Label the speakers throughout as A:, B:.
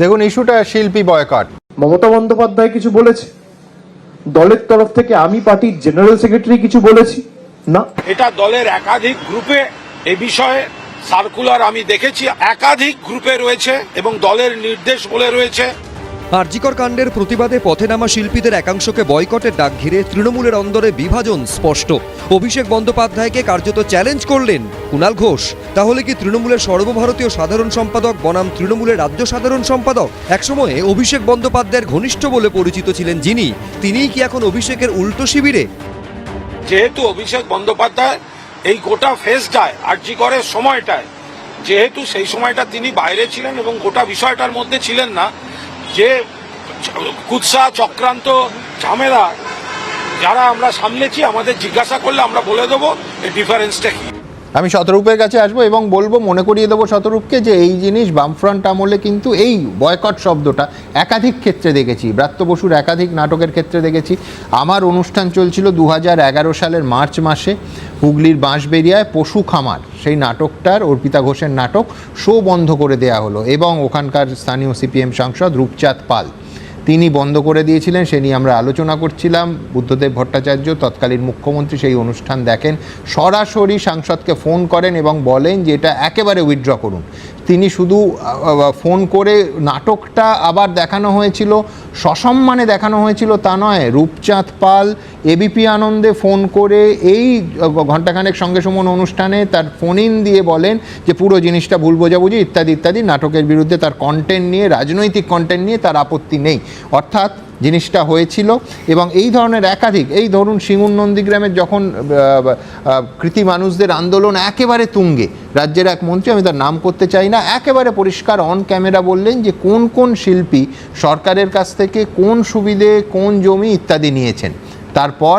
A: দেখুন ইস্যুটা শিল্পী বয়কট।
B: মমতা বন্দ্যোপাধ্যায় কিছু বলেছে? দলের তরফ থেকে আমি পার্টির জেনারেল সেক্রেটারি কিছু বলেছি? না।
C: এটা দলের একাধিক গ্রুপে এ বিষয়ে সার্কুলার আমি দেখেছি। একাধিক গ্রুপে রয়েছে এবং দলের নির্দেশ বলে রয়েছে।
D: আরজিকর কাণ্ডের প্রতিবাদে পথে নামা শিল্পীদের একাংশকে বয়কটের ডাক ঘিরে তৃণমূলের অন্দরে বিভাজন স্পষ্ট। অভিষেক বন্দ্যোপাধ্যায়কে কার্যত চ্যালেঞ্জ করলেন কুণাল ঘোষ। তাহলে কি তৃণমূলের সর্বভারতীয় সাধারণ সম্পাদক বনাম তৃণমূলের রাজ্য সাধারণ সম্পাদক? একসময়ে অভিষেক বন্দ্যোপাধ্যায়ের ঘনিষ্ঠ বলে পরিচিত ছিলেন যিনি। তিনিই কি এখন অভিষেকের উল্টো শিবিরে?
C: যেহেতু অভিষেক বন্দ্যোপাধ্যায় এই গোটা ফেসটায় আর্জি করার সময়টায়, যেহেতু সেই সময়টা তিনি বাইরে ছিলেন এবং গোটা বিষয়টার মধ্যে ছিলেন না যে কুৎসা, চক্রান্ত, ঝামেলা, যারা আমরা সামলেছি, আমাদের জিজ্ঞাসা করলে আমরা বলে দেবো এই ডিফারেন্সটা কি?
A: আমি শতরূপের কাছে আসব এবং বলব, মনে করিয়ে দেবো শতরূপকে যে এই জিনিস বামফ্রন্ট আমলে কিন্তু এই বয়কট শব্দটা একাধিক ক্ষেত্রে দেখেছি। ব্রাত্য বসুর একাধিক নাটকের ক্ষেত্রে দেখেছি। আমার অনুষ্ঠান চলছিল দু হাজার এগারো সালের মার্চ মাসে হুগলির বাঁশবেরিয়ায় পশু খামার। সেই নাটকটার অর্পিতা ঘোষের নাটক শো বন্ধ করে দেয়া হলো এবং ওখানকার স্থানীয় সিপিএম সাংসদ রূপচাঁদ পাল। তিনি বন্ধ করে দিয়েছিলেন, সে নিয়ে আমরা আলোচনা করছিলাম। বুদ্ধদেব ভট্টাচার্য, তৎকালীন মুখ্যমন্ত্রী, সেই অনুষ্ঠান দেখেন। সরাসরি সাংসদকে ফোন করেন এবং বলেন যে এটা একেবারে উইথড্র করুন। তিনি শুধু ফোন করে নাটকটা আবার দেখানো হয়েছিল, সসম্মানে দেখানো হয়েছিল তা নয়, রূপচাঁদ পাল এবিপি আনন্দে ফোন করে এই ঘণ্টাখানেক সঙ্গে সুমন অনুষ্ঠানে তার ফোন ইন দিয়ে বলেন যে পুরো জিনিসটা ভুল বোঝাবুঝি, ইত্যাদি ইত্যাদি। নাটকের বিরুদ্ধে তার কন্টেন্ট নিয়ে, রাজনৈতিক কন্টেন্ট নিয়ে তার আপত্তি নেই। অর্থাৎ জিনিসটা হয়েছিল এবং এই ধরনের একাধিক, এই ধরুন সিঙ্গুর নন্দীগ্রামের যখন কৃতি মানুষদের আন্দোলন একেবারে তুঙ্গে, রাজ্যের এক মন্ত্রী, আমি তার নাম করতে চাই না, একেবারে পরিষ্কার অন ক্যামেরা বললেন যে কোন কোন শিল্পী সরকারের কাছ থেকে কোন সুবিধে, কোন জমি ইত্যাদি নিয়েছেন। তারপর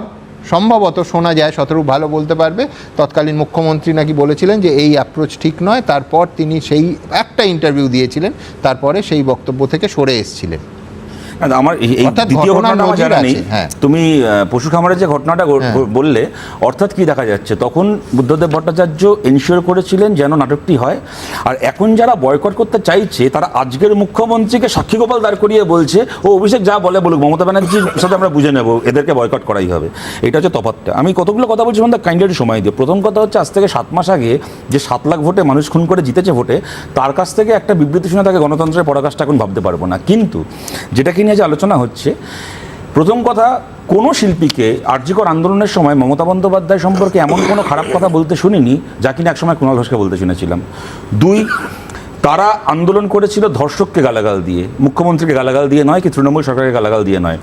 A: সম্ভবত শোনা যায়, শতরূপ ভালো বলতে পারবে। তৎকালীন মুখ্যমন্ত্রী নাকি বলেছিলেন যে, এই অ্যাপ্রোচ ঠিক নয়। তারপর তিনি সেই একটা ইন্টারভিউ দিয়েছিলেন। তারপরে সেই বক্তব্য থেকে সরে এসেছিলেন।
E: আমার এই দ্বিতীয় ঘটনাটা আমার জানা নেই।
A: হ্যাঁ।
E: তুমি পশু খামারের যে ঘটনাটা
A: হ্যাঁ।
E: বললে অর্থাৎ কি দেখা যাচ্ছে? তখন বুদ্ধদেব ভট্টাচার্য এনশিওর করেছিলেন যেন নাটকটি হয়। আর এখন যারা বয়কট করতে চাইছে তারা আজকের মুখ্যমন্ত্রীকে সাক্ষী গোপাল দাঁড় করিয়ে বলছে ও অভিষেক যা বলে বলুক মমতা ব্যানার্জির সাথে আমরা বুঝে নেব এদেরকে বয়কট করাই হবে। এটা হচ্ছে তফাতটা আমি কতগুলো কথা বলছি মানে কাইন্ডলি সময় দিয়ে প্রথম কথা হচ্ছে আজ থেকে সাত মাস আগে যে সাত লাখ ভোটে মানুষ খুন করে জিতেছে ভোটে তার কাছ থেকে একটা বিবৃতি শুনে তাকে গণতন্ত্রের পরাকাশটা এখন ভাবতে পারব না। কিন্তু যেটাকে নিয়ে যে আলোচনা হচ্ছে, প্রথম কথা, কোনো শিল্পীকে আর্যিকর আন্দোলনের সময় মমতা বন্দ্যোপাধ্যায় সম্পর্কে এমন কোনো খারাপ কথা বলতে শুনিনি, যা কিনা একসময় কুণাল ঘোষকে বলতে শুনেছিলাম। দুই, তারা আন্দোলন করেছিল ধর্ষককে গালাগাল দিয়ে, মুখ্যমন্ত্রীকে গালাগাল দিয়ে নয় কি তৃণমূল সরকারকে গালাগাল দিয়ে নয়।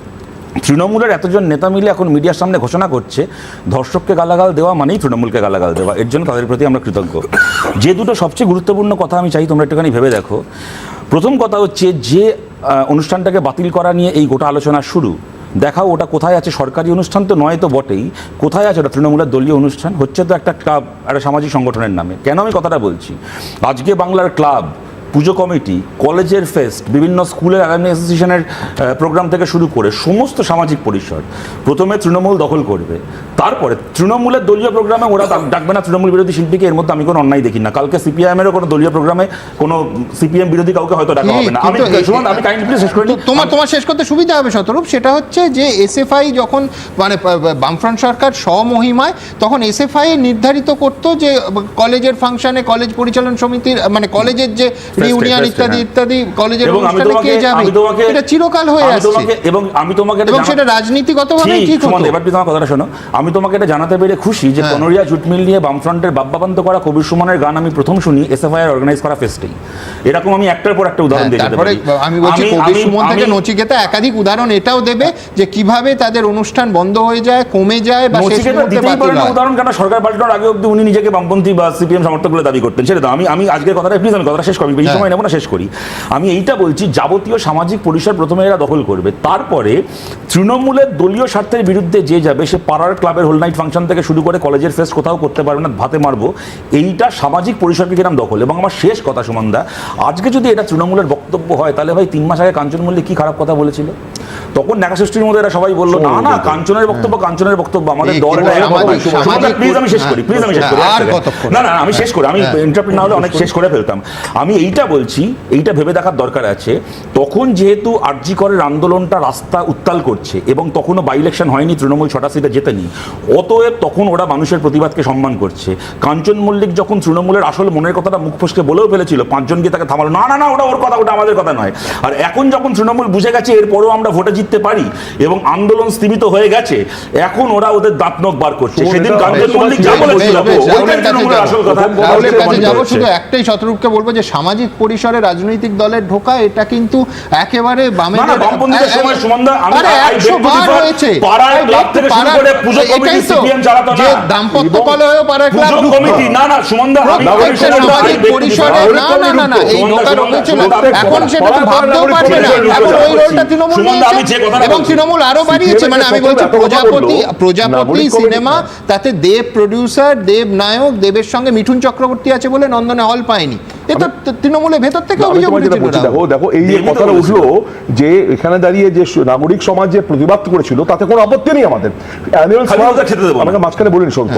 E: তৃণমূলের এতজন নেতা মিলে এখন মিডিয়ার সামনে ঘোষণা করছে, ধর্ষককে গালাগাল দেওয়া মানেই তৃণমূলকে গালাগাল দেওয়া, এর জন্য তাদের প্রতি আমরা কৃতজ্ঞ। যে দুটো সবচেয়ে গুরুত্বপূর্ণ কথা আমি চাই তোমরা একটুখানি ভেবে দেখো। প্রথম কথা হচ্ছে যে অনুষ্ঠানটাকে বাতিল করা নিয়ে এই গোটা আলোচনা শুরু। দেখাও ওটা কোথায় আছে, সরকারি অনুষ্ঠান তো নয় তো বটেই। কোথায় আছে ওটা? তৃণমূলের দলীয় অনুষ্ঠান? হচ্ছে তো একটা ক্লাব, একটা সামাজিক সংগঠনের নামে। কেন আমি কথাটা বলছি? আজকে বাংলার ক্লাব পুজো কমিটি কলেজের ফেস্ট বিভিন্ন স্কুলের অ্যালামনি অ্যাসোসিয়েশনের প্রোগ্রাম থেকে শুরু করে সমস্ত সামাজিক পরিসর প্রথমে তৃণমূল দখল করবে। তারপরে তৃণমূলের দলীয় প্রোগ্রামে ওরা ডাকবে না তৃণমূল বিরোধী শিল্পীকে এর মধ্যে আমি কোনো অন্যায় দেখি না। কালকে সিপিআইএমেরও কোনো দলীয় প্রোগ্রামে কোনো সিপিএম বিরোধী কাউকে হয়তো ডাকা হবে না। আমি সুমন, আমি কাইন্ডলি শেষ করি
A: তোমার তোমার শেষ করতে সুবিধা হবে শতরূপ সেটা হচ্ছে যে এসএফআই যখন মানে বামফ্রন্ট সরকার স্বমহিমায় তখন এসএফআই নির্ধারিত করতো যে কলেজের ফাংশনে কলেজ পরিচালন সমিতির মানে কলেজের যে
E: fest,
A: ইত্যাদি
E: হ্যাঁ।
A: ইত্যাদি কলেজের অনুষ্ঠানে কে যাবে এটা চিরকাল হয়ে আসছে
E: এবং আমি তোমাকে
A: এবং সেটা রাজনীতিগতভাবে
E: ঠিক,
A: হতো
E: এবার তোমার কথাটা শোনো আমি তোমাকে এটা জানাতে পেরে খুশি যে
A: হ্যাঁ।
E: কনোরিয়া জুটমিল নিয়ে বামফ্রন্টের করা কবির সুমনের গান আমি প্রথম শুনি এসএফআই অর্গানাইজ করা ফেস্টেই এরকম আমি একটার পর একটা উদাহরণ
A: হ্যাঁ,
E: দিয়ে
A: তারপরে
E: পারি
A: আমি বলছি কবি
E: আমি-
A: সুমন থেকে নচিকেতা একাধিক উদাহরণ এটাও দেবে যে কীভাবে তাদের অনুষ্ঠান বন্ধ হয়ে যায় কমে যায় বা শেষ
E: নচিকেতা
A: মুহূর্তে
E: দিতেই
A: বাতিল
E: পারে না
A: হয়।
E: উদাহরণ কেন সরকার পাল্টানোর আগে অব্দি উনি নিজেকে বামপন্থী বা সিপিএম সমর্থক বলে দাবি করতেন সেটা তো আমি আমি আজকের কথাটা প্লিজ আমি কথাটা শেষ করি। সময় নেব না, শেষ করি। আমি এইটা বলছি, যাবতীয় সামাজিক পরিসর প্রথমে এরা দখল করবে। তারপরে তৃণমূলের দলীয় স্বার্থের বিরুদ্ধে যে যাবে, সে পাড়ার ক্লাবের হোল নাইট ফাংশন থেকে শুরু করে কলেজের ফেস্ট কোথাও করতে পারবে না, ভাতে মারবো, এইটা সামাজিক পরিসরকে কিরাম দখল? এবং আমার শেষ কথা সুমন্দা, আজকে যদি এটা তৃণমূলের বক্তব্য হয়, তাহলে ভাই তিন মাস আগে কাঞ্চন মল্লিক কি খারাপ কথা বলেছিল? তখন নেকা সৃষ্টির মধ্যে এরা সবাই বলল না না কাঞ্চনের বক্তব্য কাঞ্চনের বক্তব্য আমাদের দল প্লিজ আমি শেষ করি প্লিজ আমি শেষ করি
A: হ্যাঁ?
E: না না আমি শেষ করি আমি ইন্টারপ্রিট না হলে অনেক শেষ করে ফেলতাম। আমি এইটা বলছি এইটা ভেবে দেখার দরকার আছে তখন যেহেতু আরজি করের আন্দোলনটা রাস্তা উত্তাল করছে এবং তখনও বাই ইলেকশন হয়নি তৃণমূল ছটা সিটে জেতেনি অতএব তখন ওরা মানুষের প্রতিবাদকে সম্মান করছে। কাঞ্চন মল্লিক যখন তৃণমূলের আসল মনের কথাটা মুখ ফসকে বলেও ফেলেছিল পাঁচজন গিয়ে তাকে থামালো না না না ওটা ওর কথা ওটা আমাদের কথা নয়। আর এখন যখন তৃণমূল বুঝে গেছে এরপরও আমরা ভোটে জিততে পারি এবং আন্দোলন স্থিমিত হয়ে গেছে এখন ওরা ওদের দাঁত নখ বার করছে। সেদিন কাঞ্চন মল্লিক যা বলেছিল। আসল কথা
A: শুধু একটাই শতরূপকে বলব যে সামাজিক পরিসরে রাজনৈতিক দলের ঢোকা এটা কিন্তু একেবারে
E: না, না, বামপন্থীদের সময় সুমনদা, আমি- I ক্লাব থেকে শুরু করে পুজো কমিটি CPM চালাতো না।
A: দাম্পত্য কলহ পাড়ার ক্লাব
E: পুজো কমিটি না না সুমনদা
A: পরিসরে না না না না এই ঢোকার
E: সুমনদা,
A: হয়েছিল
E: সুমনদা,
A: এখন সেটা ভাবতেও পারবে না। এখন ওই রোলটা তৃণমূল এবং তৃণমূল আরও বাড়িয়েছে মানে আমি বলছি প্রজাপতি প্রজাপতি সিনেমা তাতে দেব প্রডিউসার দেব নায়ক দেবের সঙ্গে মিঠুন চক্রবর্তী আছে বলে নন্দনে হল পায়নি। এ তো তৃণমূলের ভেতর থেকে অভিযোগ।
F: দেখো দেখো এই যে কথাটা উঠল যে এখানে দাঁড়িয়ে যে নাগরিক সমাজ যে প্রতিবাদ করেছিল তাতে কোনো আপত্তি নেই আমাদের। অ্যানিমাল। আমাকে মাঝখানে বলিনি শোন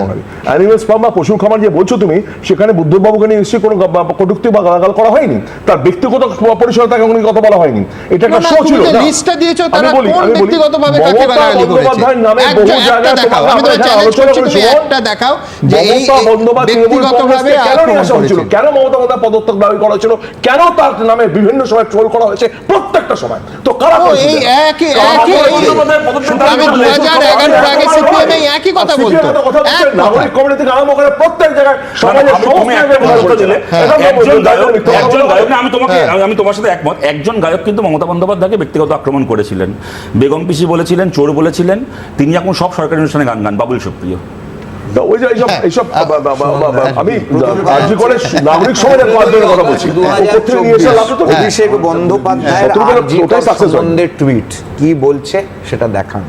F: অ্যানিমাল ফার্ম বা পশু খামার যে বলছো তুমি সেখানে বুদ্ধবাবুকে নিয়ে নিশ্চয়ই কোনো গা- বা- গালাগাল করা হয়নি? তার ব্যক্তিগত পরিসরে তাকে কোনো কথা বলা হয়নি। এটা একটা শো ছিল
A: লিস্টটা দিয়েছ, তারা কোন ব্যক্তিগতভাবে কাকে গালাগালি করেছে?
F: নামে বহু জায়গায় আলোচনা
A: করছি, একটা দেখাও যে এই- ব্যক্তিগতভাবে
F: কেন নিয়ে আসা হয়েছিল? কেন মমতা বন্দ্যোপাধ্যায় পদত্যাগ দাবি করা হয়েছিল। কেন তার নামে বিভিন্ন সময় ট্রোল করা হয়েছে প্রত্যেকটা সময়? তো কারা
A: এই একই একই একই কথা বলতো।
F: নাগরিক কমিটি থেকে আরম্ভ করে প্রত্যেক জায়গায় সমাজের
E: আমি- তোমাকে
A: হ্যাঁ।
E: আমি- তোমার সাথে একমত। একজন গায়ক কিন্তু মমতা বন্দ্যোপাধ্যায়কে ব্যক্তিগত আক্রমণ করেছিলেন। বেগম পিসি বলেছিলেন চোর বলেছিলেন। তিনি এখন সব সরকারি অনুষ্ঠানে গান গান বাবুল সুপ্রিয়।
F: ওই যে এইসব। এইসব বা- বা- বা- বা- বা- আমি রাজ্য করে নাগরিক সমাজের কয়েকজনের কথা বলছি।
G: দু হাজার
F: ওপর থেকে নিয়ে এসে লাভ তো
G: অভিষেক বন্দ্যোপাধ্যায়ের
F: ওটাই success।
G: টুইট কি বলছে সেটা দেখান।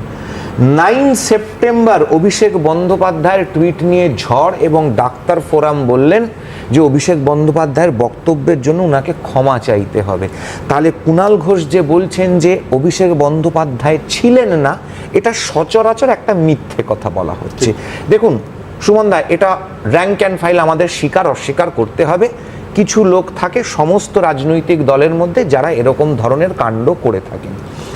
G: নাইন সেপ্টেম্বর অভিষেক বন্দ্যোপাধ্যায়ের টুইট নিয়ে ঝড় এবং ডাক্তার ফোরাম বললেন যে অভিষেক বন্দ্যোপাধ্যায়ের বক্তব্যের জন্য ওনাকে ক্ষমা চাইতে হবে। তাহলে কুণাল ঘোষ যে বলছেন যে অভিষেক বন্দ্যোপাধ্যায় ছিলেন না, এটা সচরাচর একটা মিথ্যে কথা বলা হচ্ছে। দেখুন, সুমন দা, এটা র্যাঙ্ক অ্যান্ড ফাইল আমাদের স্বীকার, অস্বীকার করতে হবে। কিছু লোক থাকে সমস্ত রাজনৈতিক দলের মধ্যে যারা এরকম ধরনের কাণ্ড করে থাকেন।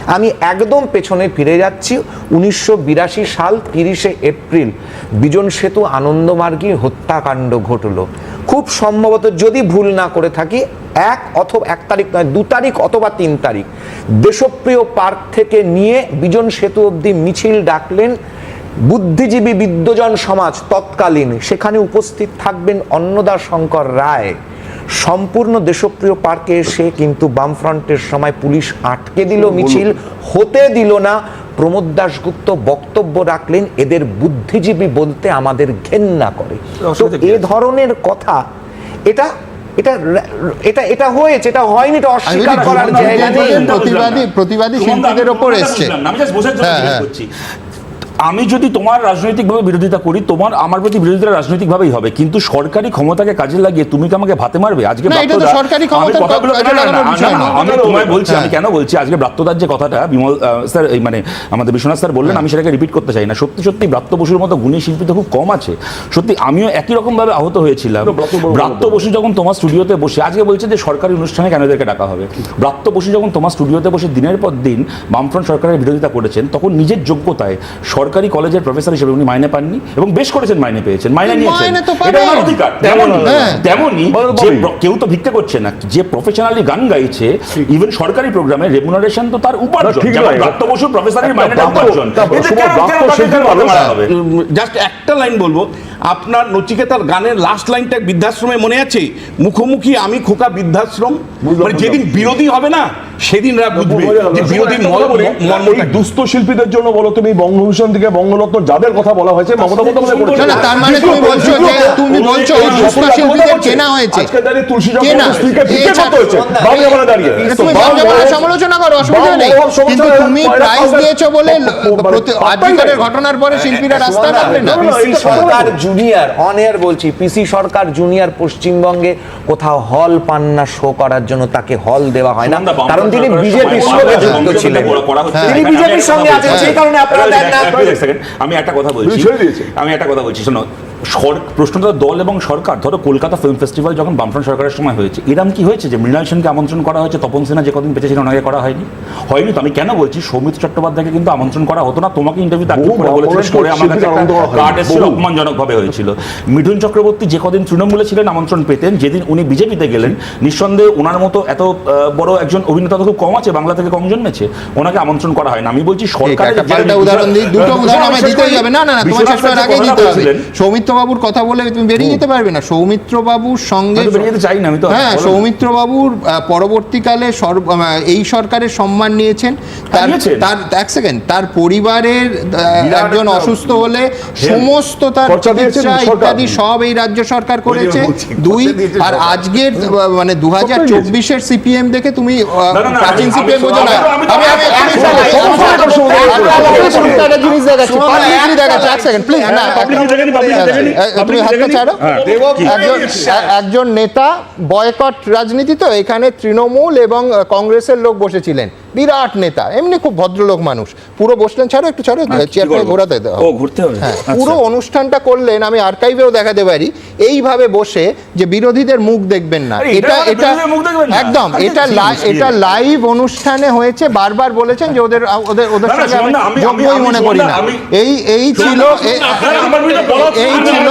G: আমি একদম পেছনে ফিরে যাচ্ছি উনিশশো বিরাশি সাল তিরিশে এপ্রিল। বিজন সেতু আনন্দমার্গী হত্যাকাণ্ড ঘটলো। খুব সম্ভবত যদি ভুল না করে থাকি, এক অথবা এক তারিখ নয়, দু তারিখ অথবা তিন তারিখ, দেশপ্রিয় পার্ক থেকে নিয়ে বিজন সেতু অবধি মিছিল ডাকলেন বুদ্ধিজীবী বিদ্যজন সমাজ তৎকালীন। সেখানে উপস্থিত থাকবেন অন্নদা শঙ্কর রায়। সম্পূর্ণ দেশপ্রিয় পার্কে এসে কিন্তু বামফ্রন্টের সময় পুলিশ আটকে দিল মিছিল হতে দিল না। প্রমোদ দাশগুপ্ত বক্তব্য রাখলেন এদের বুদ্ধিজীবী বলতে আমাদের ঘেন্না করে। তো এ ধরনের কথা এটা এটা এটা এটা হয়েছে এটা হয়নি এটা অস্বীকার করার জায়গা নেই।
A: প্রতিবাদী প্রতিবাদী শিল্পীদের ওপর এসছে।
E: আমি বোঝার জন্য
A: হ্যাঁ।
E: করছি। আমি যদি তোমার রাজনৈতিকভাবে বিরোধিতা করি তোমার আমার প্রতি বিরোধিতা রাজনৈতিকভাবেই হবে। কিন্তু সরকারি ক্ষমতাকে কাজে লাগিয়ে তুমি কি আমাকে ভাতে মারবে? আজকে
A: সরকারি
E: আমি তোমায় বলছি আমি
A: হ্যাঁ।
E: কেন বলছি? আজকে ব্রাত্যদার যে কথাটা বিমল স্যার এই মানে আমাদের বিশ্বনাথ স্যার বললেন আমি সেটাকে রিপিট করতে চাই না। সত্যি সত্যি ব্রাত্য বসুর মতো গুণী শিল্পী তো খুব কম আছে। সত্যি আমিও একই রকম ভাবে আহত হয়েছিলাম।
F: ব্রাত্য বসু-
E: যখন তোমার স্টুডিওতে বসে আজকে বলছে যে সরকারি অনুষ্ঠানে কেন এদেরকে ডাকা হবে? ব্রাত্য বসু যখন তোমার স্টুডিওতে বসে দিনের পর দিন বামফ্রন্ট সরকারের বিরোধিতা করেছেন তখন নিজের যোগ্যতায় সরকারি কলেজের প্রফেসর হিসেবে উনি মাইনে পাননি এবং বেশ করেছেন মাইনে পেয়েছেন মাইনে নিয়েছেন। এটা ওনার অধিকার। তেমনই
A: হ্যাঁ।
E: তেমনই যে কেউ তো ভিক্ষা করছে না। যে প্রফেশনালি গান গাইছে ইভেন সরকারি প্রোগ্রামে রেমুনারেশন তো তার উপার্জন।
F: ঠিক
E: যেমন
F: নয়।
E: বসু প্রফেসরের মাইনেটা উপার্জন?
H: জাস্ট একটা লাইন বলব। আপনার নচিকেতার গানের লাস্ট লাইনটা বৃদ্ধাশ্রমে মনে আছে মুখোমুখি আমি খোকা বৃদ্ধাশ্রম মানে যেদিন বিরোধী হবে না সেদিন এরা বুঝবে যে বিরোধী
F: একটা কথা বলি,
H: মর্মটা
F: এই দুস্থ শিল্পীদের জন্য বলো তুমি বঙ্গভূষণ থেকে বঙ্গরত্ন যাদের কথা বলা হয়েছে মমতা বন্দ্যোপাধ্যায় করেছে।
A: না, তার মানে তুমি বলছো যে তুমি বলছো ওই দুস্থ শিল্পীদের কেনা হয়েছে
F: আজকে দাঁড়িয়ে তুলসী। জগন্নাথ স্ত্রীকে
A: এছাড়া-
F: করতে হয়েছে বামে আমরা দাঁড়িয়ে
A: তুমি
F: বাম
A: সমালোচনা করো অসুবিধা নেই কিন্তু তুমি
F: এরা
A: প্রাইজ দিয়েছ বলে
F: মানে
A: প্রতি-
F: পাত্তাই
A: ঘটনার পরে শিল্পীরা রাস্তায় নামবে না
F: এটা
G: সরকার। জুনিয়র অন এয়ার বলছি পিসি সরকার জুনিয়র পশ্চিমবঙ্গে কোথাও হল পান না শো করার জন্য তাকে হল দেওয়া হয় না কারণ তিনি
E: বিজেপি
G: বিজেপির সঙ্গে যুক্ত ছিলেন তিনি বিজেপির সঙ্গে আছেন
E: বলছি।
G: সেই কারণে আপনারা দেন না
E: এক সেকেন্ড। আমি একটা কথা বলছি আমি একটা কথা বলছি শোনো সর- প্রশ্নটা দল এবং সরকার। ধরো কলকাতা ফিল্ম ফেস্টিভ্যাল যখন বামফ্রন্ট সরকারের সময় হয়েছে এরম কি হয়েছে যে মৃণাল সেনকে আমন্ত্রণ করা হয়েছে? তপন সেনা যে কদিন বেঁচে ছিলেন ওনাকে করা হয়নি? হয়নি তো আমি কেন বলছি? সৌমিত চট্টোপাধ্যায়কে কিন্তু আমন্ত্রণ করা হতো না। তোমাকে ইন্টারভিউ পরে আমার কাছে। কার্ড এসেছিল
F: বহু।
E: হয়েছিল। মিঠুন চক্রবর্তী যে কদিন তৃণমূলে ছিলেন আমন্ত্রণ পেতেন। যেদিন উনি বিজেপিতে গেলেন নিঃসন্দেহে ওনার মতো এত বড় একজন অভিনেতা তো খুব কম আছে বাংলা থেকে কম জন্মেছে ওনাকে আমন্ত্রণ করা হয় না আমি বলছি সরকারের
A: পাল্টা উদাহরণ দিই। দুটো উদাহরণ আমায় দিতেই হবে। না না না তোমার শেষ করার আগেই দিতে হবে। সৌমিত্র বাবুর কথা বলে তুমি বেরিয়ে যেতে পারবে না। সৌমিত্র বাবুর সঙ্গে
E: চাই না, আমি তো-
A: হ্যাঁ
E: বলো না।
A: সৌমিত্র বাবুর পরবর্তীকালে এই সরকারের সম্মান নিয়েছেন। তার তার এক সেকেন্ড তার পরিবারের একজন অসুস্থ হলে সমস্ত তার চিকিৎসা ইত্যাদি সব এই রাজ্য সরকার করেছে। দুই আর আজকের মানে দু হাজার চব্বিশের সিপিএম দেখে তুমি প্রাচীন সিপিএম বোঝো না।
E: আমি
A: জিনিস দেখাচ্ছি। দেখাচ্ছি এক সেকেন্ড প্লিজ না তুমি হাতটা ছাড়ো।
E: হ্যাঁ,
A: একজন একজন নেতা বয়কট রাজনীতি তো এখানে তৃণমূল এবং কংগ্রেসের লোক বসেছিলেন। বিরাট নেতা এমনি খুব ভদ্রলোক মানুষ। পুরো বসলেন ছাড়ো একটু ছাড়ো চেয়ারটা
E: করব?
A: ঘোরাতে দাও।
E: ও, ঘুরতে হবে?
A: হ্যাঁ
E: আচ্ছা।
A: পুরো অনুষ্ঠানটা করলেন আমি আর্কাইভেও দেখাতে পারি। এইভাবে বসে যে বিরোধীদের মুখ দেখবেন না। এটা
E: এটা
A: এটা? একদম এটা এটা লাইভ অনুষ্ঠানে হয়েছে বারবার বলেছেন যে ওদের ওদের ওদের সঙ্গে আমি যোগ্যই মনে করি না এই এই ছিল এই ছিল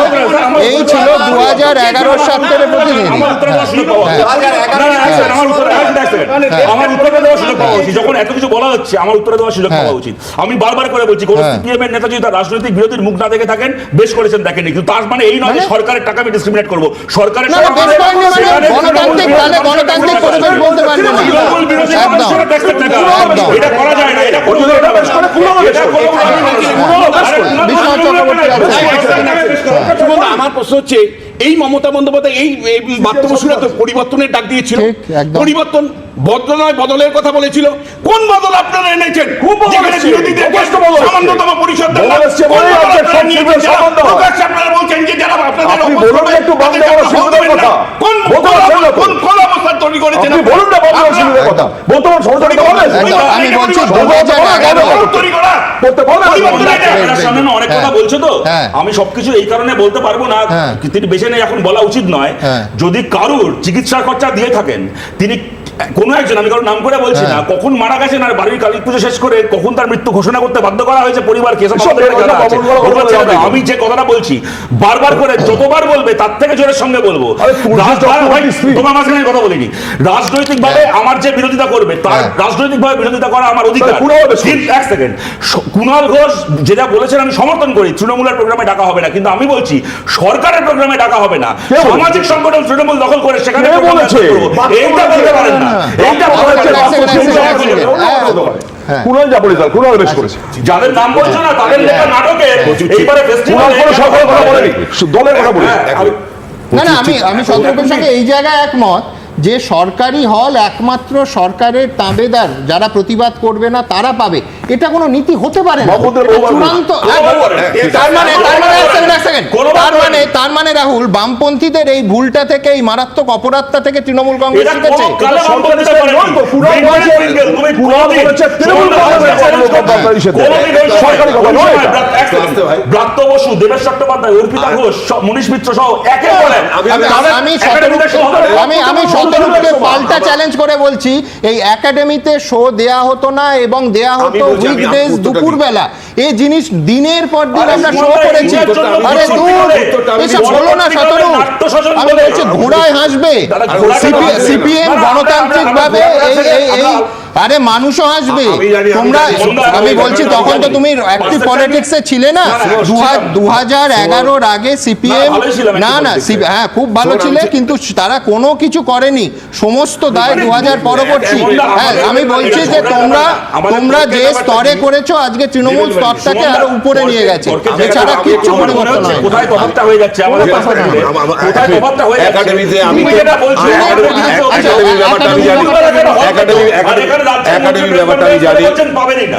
A: এই ছিল দু হাজার এগারো সালের প্রতিনিধি
E: আমার উত্তরে দেওয়ার সুযোগ যখন এত কিছু বলা হচ্ছে আমার উত্তরে দেওয়ার সুযোগ পাওয়া উচিত আমি বারবার করে বলছি কোন
A: হ্যাঁ।
E: সিপিএম এর নেতা যদি তার রাজনৈতিক বিরোধীর মুখ না দেখে থাকেন বেশ করেছেন দেখেন কিন্তু তার মানে এই নয় যে
A: মানে?
E: সরকারের টাকা আমি ডিসক্রিমিনেট করব সরকারের
A: মানে।
E: এটা করা যায় না এটা
H: আমার প্রশ্ন হচ্ছে এই মমতা বন্দ্যোপাধ্যায় এই এই বসুরা তো পরিবর্তনের ডাক দিয়েছিল। পরিবর্তন বদল নয় বদলের কথা বলেছিল। কোন বদল আপনারা এনেছেন। সামান্যতম পরিষদ আপনারা বলছেন যে যারা আপনাদের। কোন করেছেন
F: আপনি বলুন না বন্ধ
H: আপনারা-
F: কথা। বর্তমান সরকার তো বলেন
A: আমি বলছি দু
H: পরিবর্তন
A: হাজার
H: তৈরি করা।
F: করতে পারবে না।
H: পরিবর্তন এটা।
E: আপনার সামনে না অনেক কথা। বলছো তো। আমি সবকিছু এই কারণে বলতে পারব না।
A: হ্যাঁ।
E: তিনি বেছে নেই এখন বলা উচিত নয়।
A: হ্যাঁ।
E: যদি কারুর চিকিৎসা খরচা দিয়ে থাকেন তিনি কোনো একজন আমি কারোর নাম করে বলছি না
A: হ্যাঁ।
E: কখন মারা গেছেন আর বাড়ির কালী পুজো শেষ করে কখন তার মৃত্যু ঘোষণা করতে বাধ্য করা হয়েছে।
F: বলা
E: আমি যে কথাটা বলছি বারবার করে যতবার বলবে তার থেকে জোরের সঙ্গে বলব। তোমার মাঝখানে কথা বলিনি। রাজনৈতিক ভাবে আমার যে বিরোধিতা করবে তার
A: হ্যাঁ।
E: রাজনৈতিক ভাবে বিরোধিতা করা আমার অধিকার। এক সেকেন্ড কুণাল ঘোষ যেটা বলেছেন আমি সমর্থন করি তৃণমূলের প্রোগ্রামে ডাকা হবে না। কিন্তু আমি বলছি সরকারের প্রোগ্রামে ডাকা হবে না। সামাজিক সংগঠন তৃণমূল দখল করে সেখানে? এইটা বলতে পারেন না। এইটা।
A: হ্যাঁ।
F: কুণাল যা বলেছে কুণাল বেশ করেছে।
E: যাদের নাম বলছো না তাদের লেখা নাটকে এইবারে
F: কুণাল কোনো সরকারের কথা বলেনি। দলের কথা বলেছে
E: হ্যাঁ,
A: না না আমি আমি সতর্কের সঙ্গে এই জায়গায় একমত যে সরকারি হল একমাত্র সরকারের তাঁবেদার। যারা প্রতিবাদ করবে না তারা পাবে। এটা কোনো নীতি হতে পারে না। চূড়ান্ত। তার মানে তার মানে এক সেকেন্ড, এক সেকেন্ড। তার মানে তার মানে রাহুল বামপন্থীদের এই ভুলটা থেকে এই মারাত্মক অপরাধটা থেকে তৃণমূল কংগ্রেস
E: এটা
A: শিখেছে।
E: ব্রাত্য বসু দেবেশ চট্টোপাধ্যায় অর্পিতা ঘোষ স- মনীষ মিত্র সহ একে। বলে
A: আমি- আমি। আমি শতরূপকে পাল্টা চ্যালেঞ্জ করে বলছি এই একাডেমিতে শো দেয়া হতো না এবং দেয়া হতো উইকডেজ
I: দুপুর
A: দুপুরবেলা। এই জিনিস দিনের পর দিন আমরা শো করেছি। আরে দূর এসব বলো না
E: শাসন
A: আমি বলছি ঘোড়ায় হাসবে। সিপিএম গণতান্ত্রিক ভাবে এই এই আরে মানুষও আসবে।
I: আমি
A: তোমরা আমি বলছি তখন তো তুমি অ্যাক্টিভ পলিটিক্সে ছিলে না। দু হাজার এগারোর আগে সিপিএম
E: না,
A: না হ্যাঁ খুব ভালো ছিলে কিন্তু তারা কোনো কিছু করেনি। সমস্ত দায় দু হাজার পরবর্তী। হ্যাঁ আমি বলছি যে তোমরা তোমরা যে স্তরে করেছ আজকে তৃণমূল স্তরটাকে আরও উপরে নিয়ে গেছে। এছাড়া কিচ্ছু
E: মনে
A: পরিবর্তন
E: হচ্ছে কোথায় হয়ে যাচ্ছে? আমাদের কোথায় হয়ে
I: একাডেমিতে আমি
E: যেটা বলছো
A: আচ্ছা,
I: ব্যাপারটা আমি জানি।
A: আচ্ছা,
I: একাডেমি একাডেমি একাডেমি ব্যাপারটা আমি জানি।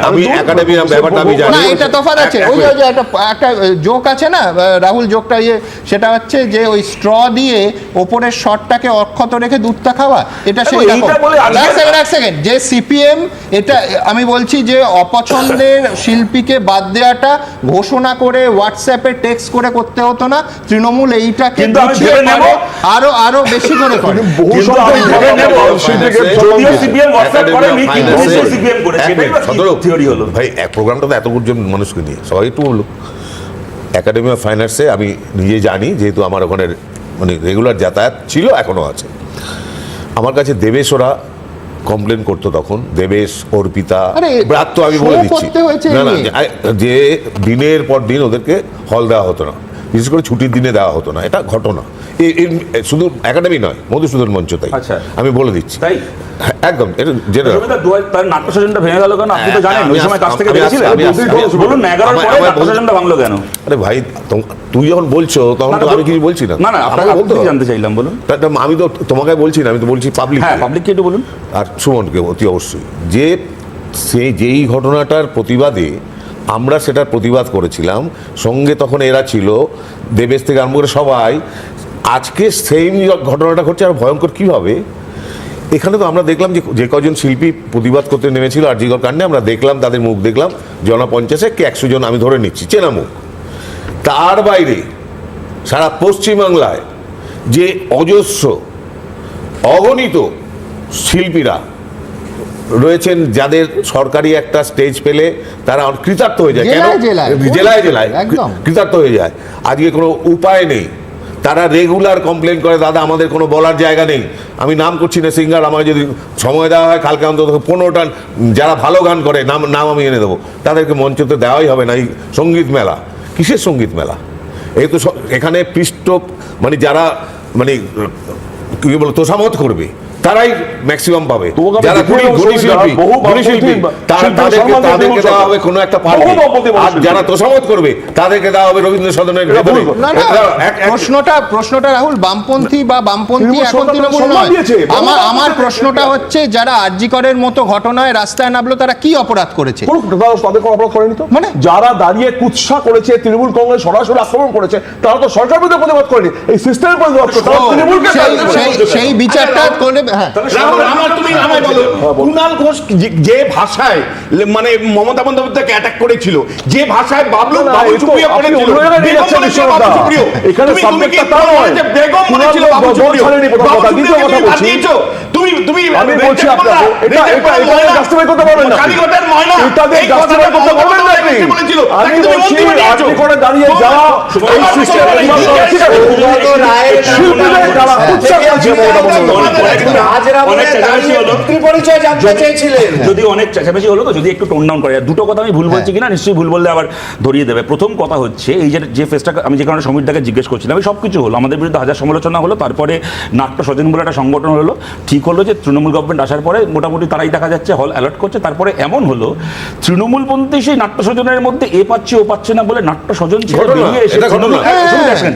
I: আমি একাডেমি ব্যাপারটা আমি জানি।
A: না এটা তফাৎ আছে। ওই যে- একটা একটা জোক আছে না? রাহুল জোকটা ইয়ে সেটা হচ্ছে যে ওই স্ট্র দিয়ে ওপরের শটটাকে অক্ষত রেখে দুধটা খাওয়া। এটা সেই
E: দেখো,
A: রকম।
E: এইটা বলে আজকে-
A: এক সেকেন্ড যে সিপিএম এটা আমি বলছি যে অপছন্দের শিল্পীকে বাদ দেওয়াটা ঘোষণা করে হোয়াটসঅ্যাপে টেক্সট করে করতে হতো না। তৃণমূল এইটাকে। করে আরও আরও বেশি করে করে
E: থিওরি হলো?
I: ভাই এক প্রোগ্রামটা তো এতজন মানুষকে নিয়ে। সবাই একটু বলুক। একাডেমি অফ ফাইন্যান্সে আমি নিজে জানি যেহেতু আমার ওখানে মানে রেগুলার যাতায়াত ছিল এখনও আছে। আমার কাছে দেবেশ ওরা কমপ্লেন করতো তখন। দেবেশ অর্পিতা ব্রাত্য আমি বলে দিচ্ছি। না না যে- দিনের পর দিন ওদেরকে হল দেওয়া হতো না। বিশেষ করে ছুটির দিনে দেওয়া হতো না। এটা ঘটনা। শুধু একাডেমি নয় মধুসূদন মঞ্চ তাই।
E: আচ্ছা।
I: আমি বলে দিচ্ছি।
E: তাই?
I: একদম এটা জেনে রাখো।
E: সুবিধা দু- তার নাট্য সজনটা ভেঙে গেল কেন? আপনি তো
I: হ্যাঁ,
E: জানেন ওই সময় কাছ থেকে বলুন না এগারোর পরে
I: আমায়
E: নাট্য
I: বলতে-
E: সজনটা ভাঙলো কেন?
I: আরে ভাই তোম- তুই যখন বলছো তখন তো আমি কিছু বলছি না।
E: না না আপনাকে
I: বলতে
E: জানতে চাইলাম বলুন।
I: আমি তো তোমাকে বলছি না আমি তো বলছি পাবলিক
E: হ্যাঁ পাবলিককে একটু বলুন।
I: আর সুমনকে অতি অবশ্যই। যে সে যেই ঘটনাটার প্রতিবাদে আমরা সেটার প্রতিবাদ করেছিলাম সঙ্গে তখন এরা ছিল দেবেশ থেকে আরম্ভ করে সবাই। আজকে সেই ঘটনাটা ঘটছে আর ভয়ঙ্কর কীভাবে এখানে তো আমরা দেখলাম যে যে কজন শিল্পী প্রতিবাদ করতে নেমেছিল আরজিগর কাণ্ডে আমরা দেখলাম তাদের মুখ দেখলাম জনপঞ্চাশে কি একশো জন আমি ধরে নিচ্ছি চেনা মুখ। তার বাইরে সারা পশ্চিমবাংলায় যে অজস্র অগণিত শিল্পীরা রয়েছেন যাদের সরকারি একটা স্টেজ পেলে তারা কৃতার্থ হয়ে যায়। কেন?
A: জেলায় জেলায়।
I: কৃতার্থ হয়ে যায়। আজকে কোনো উপায় নেই। তারা রেগুলার কমপ্লেন করে, দাদা, আমাদের কোনো বলার জায়গা নেই। আমি নাম করছি না সিঙ্গার আমার যদি সময় দেওয়া হয়, কালকে অন্তত পনেরোটা যারা ভালো গান করে, নাম নাম আমি এনে দেবো। তাদেরকে মঞ্চ তো দেওয়াই হবে না, এই সংগীত মেলা। কিসের সংগীত মেলা? এই তো এখানে পৃষ্ঠ মানে যারা মানে কী বলো তোষামত করবে। তারাই ম্যাক্সিমাম পাবে। যারা গুণী
F: ছবিটা,
I: শিল্পী গুণী শিল্পী তাদেরকে তাদেরকে দেওয়া হবে কোনো একটা পার্টি আর যারা তোষামত করবে তাদেরকে দেওয়া হবে রবীন্দ্র সদনের ভেতরে
A: প্রশ্নটা প্রশ্নটা রাহুল বামপন্থী বা বামপন্থী এখন তৃণমূল নয়। আমার আমার প্রশ্নটা হচ্ছে যারা আরজিকরের মতো ঘটনায় রাস্তায় নামলো তারা কি অপরাধ করেছে?
F: তাদের কোনো অপরাধ করেনি তো?
A: মানে?
F: যারা দাঁড়িয়ে কুৎসা করেছে তৃণমূল কংগ্রেস সরাসরি আক্রমণ করেছে তারা তো সরকার বিরুদ্ধে প্রতিবাদ করেনি। এই সিস্টেমের প্রতিবাদ করেছে তৃণমূলকে
A: সেই বিচারটা করে হ্যাঁ
H: রাহুল আমার তুমি আমায় বলো কুণাল ঘোষ যে- ভাষায় মানে মমতা বন্দ্যোপাধ্যায়কে অ্যাটাক করেছিল যে ভাষায় বাবলু বাবু
F: আপনি
H: করেছিল।
F: এখানে
H: তুমি- তুমি কি
F: subject টা তা নয়।
H: বেগম বলেছিল বাবু
F: প্রথম
H: বাবু
F: কথা। কথা বলছি।
H: দিয়েছ। তুমি তুমি
F: আমি বলছি আপনাকে, এটা- এটা- এটা
H: ময়না।
F: করতে পারবেন না
H: কালীঘাটের ময়না।
F: এটা দিয়ে
H: এই
F: করতে পারবেন না আপনি। আমি বলছি, আপনি করে দাঁড়িয়ে যাওয়া এই
H: আমার
F: system
H: কথা
F: এর
H: বলে
F: জন্য-
H: ঠিক আছে।
F: শিল্পীদের যারা কুৎসা করেছে মমতা বন্দ্যোপাধ্যায়।
E: অনেক চেঁচামেচি হলো।
G: পরিচয় জানতে চেয়েছিলেন।
E: যদি অনেক চেঁচামেচি হলো তো যদি একটু টোন ডাউন করে। দুটো কথা আমি ভুল বলছি কিনা নিশ্চয়ই ভুল বললে আবার ধরিয়ে দেবে। প্রথম কথা হচ্ছে এই যে যে ফেসটা আমি যে কারণে সমীরদাকে জিজ্ঞেস করছিলাম এই সব কিছু হলো। আমাদের বিরুদ্ধে হাজার সমালোচনা হলো তারপরে নাট্য স্বজন বলে একটা সংগঠন হলো। ঠিক হলো যে তৃণমূল গভর্নমেন্ট আসার পরে মোটামুটি তারাই দেখা যাচ্ছে হল অ্যালার্ট করছে। তারপরে এমন হলো তৃণমূলপন্থী সেই নাট্য স্বজনের মধ্যে এ পাচ্ছে ও পাচ্ছে না বলে নাট্য স্বজন ছেড়ে বেরিয়ে এসে তৃণমূল-
A: হ্যাঁ।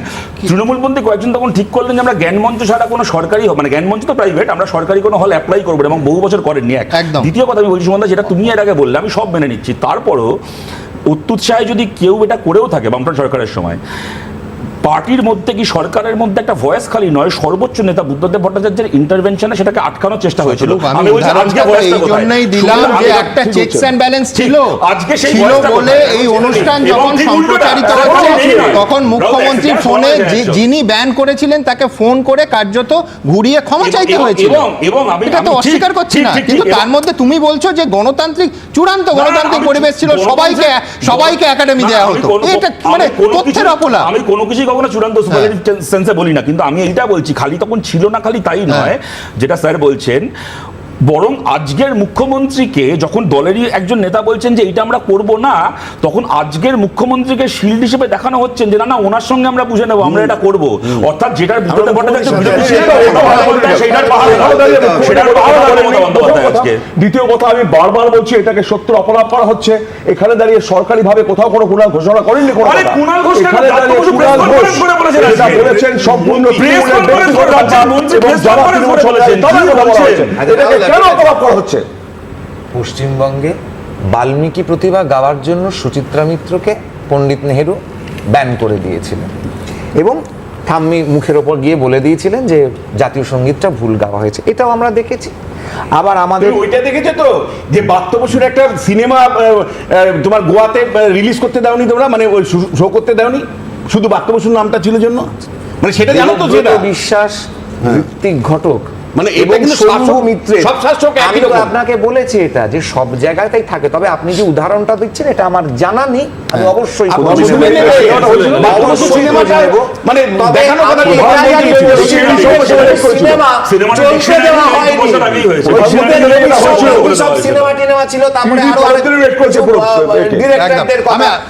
E: তৃণমূলপন্থী কয়েকজন তখন ঠিক করলেন যে আমরা জ্ঞান মঞ্চ ছাড়া কোনো সরকারি মানে জ্ঞান মঞ্চ তো প্রাইভেট আমরা সরকারি কোনো হল অ্যাপ্লাই করব না এবং বহু বছর করেননি এক।
A: একদম।
E: দ্বিতীয় কথা আমি বলছি সুমনদা যেটা তুমি এর আগে বললে আমি সব মেনে নিচ্ছি। তারপরও অত্যুৎসাহে যদি কেউ এটা করেও থাকে বামফ্রন্ট সরকারের সময় পার্টির মধ্যে কি সরকারের মধ্যে একটা ভয়েস খালি নয় সর্বোচ্চ নেতা বুদ্ধদেব ভট্টাচার্যের ইন্টারভেনশনে সেটাকে আটকানোর চেষ্টা হয়েছিল।
A: আমি
E: আজকে কোথায়?
A: দিলাম যে একটা চেকস। অ্যান্ড ব্যালেন্স ছিল।
E: আজকে সেই
A: বলে এই অনুষ্ঠান যখন সম্প্রচারিত হচ্ছে তখন
E: একটা
A: ফোনে। যিনি ব্যান করেছিলেন তাকে ফোন করে কার্যত ঘুরিয়ে ক্ষমা চাইতে হয়েছিল।
E: এবং- এবং আমি-
A: এটা তো অস্বীকার করছি না। কিন্তু তার মধ্যে তুমি বলছো যে গণতান্ত্রিক চূড়ান্ত গণতান্ত্রিক পরিবেশ ছিল সবাইকে সবাইকে একাডেমি দেওয়া হতো।
E: কোনো-
A: এটা মানে তথ্যের
E: কিছু-
A: অপলা
E: আমি কোনো কিছুই কখনো চূড়ান্ত সুপারলেটিভ সেন্সে বলি না কিন্তু আমি এইটা বলছি খালি তখন ছিল না খালি তাই নয় যেটা স্যার বলছেন বরং আজকের মুখ্যমন্ত্রীকে যখন দলেরই একজন নেতা বলছেন যে এটা আমরা করব না তখন আজকের মুখ্যমন্ত্রীকে শিল্ড হিসেবে দেখানো হচ্ছে যে না না ওনার সঙ্গে আমরা বুঝে নেব আমরা এটা করব। অর্থাৎ যেটার ভট্টাচার্য আজকে।
F: দ্বিতীয় কথা আমি বারবার বলছি এটাকে সত্য অপরাধ করা হচ্ছে। এখানে দাঁড়িয়ে সরকারি ভাবে কোথাও কোনো কুণাল ঘোষণা করেননি
E: কুণাল ঘোষ। বলেছেন
F: সম্পূর্ণ কেন অপরাধ করা হচ্ছে।
G: পশ্চিমবঙ্গে বাল্মীকি প্রতিভা গাওয়ার জন্য সুচিত্রা মিত্রকে পণ্ডিত নেহেরু ব্যান করে দিয়েছিলেন এবং ঠাম্মি মুখের ওপর গিয়ে বলে দিয়েছিলেন যে জাতীয় সঙ্গীতটা ভুল গাওয়া হয়েছে। এটাও আমরা দেখেছি। আবার আমাদের
H: ওইটা দেখেছ তো? যে বাত্য বসুর একটা সিনেমা তোমার গোয়াতে রিলিজ করতে দাওনি তোমরা? মানে ওই শো করতে দাওনি? শুধু বাত্য বসুর নামটা ছিল জন্য? মানে সেটা জানো তো সেটা?
G: বিশ্বাস ঋত্বিক ঘটক
H: মানে
G: এবং
H: শাসক-
G: মিত্রের
H: সব শাসক
G: আমি তো আপনাকে বলেছি এটা যে সব জায়গাতেই থাকে। তবে আপনি যে উদাহরণটা দিচ্ছেন এটা আমার জানা নেই আমি অবশ্যই
H: বসু
G: অবশ্যই।
H: মানে কথা সিনেমা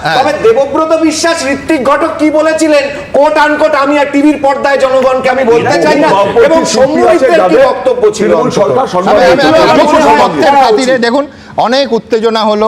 A: হ্যাঁ।
G: দেবব্রত বিশ্বাস ঋত্বিক ঘটক কি বলেছিলেন? কোট আনকোট আমি আর টিভির পর্দায় জনগণকে আমি বলতে চাই না। এবং সৌম্য বক্তব্য ছিল
F: সরকার
A: দেখুন অনেক উত্তেজনা হলো।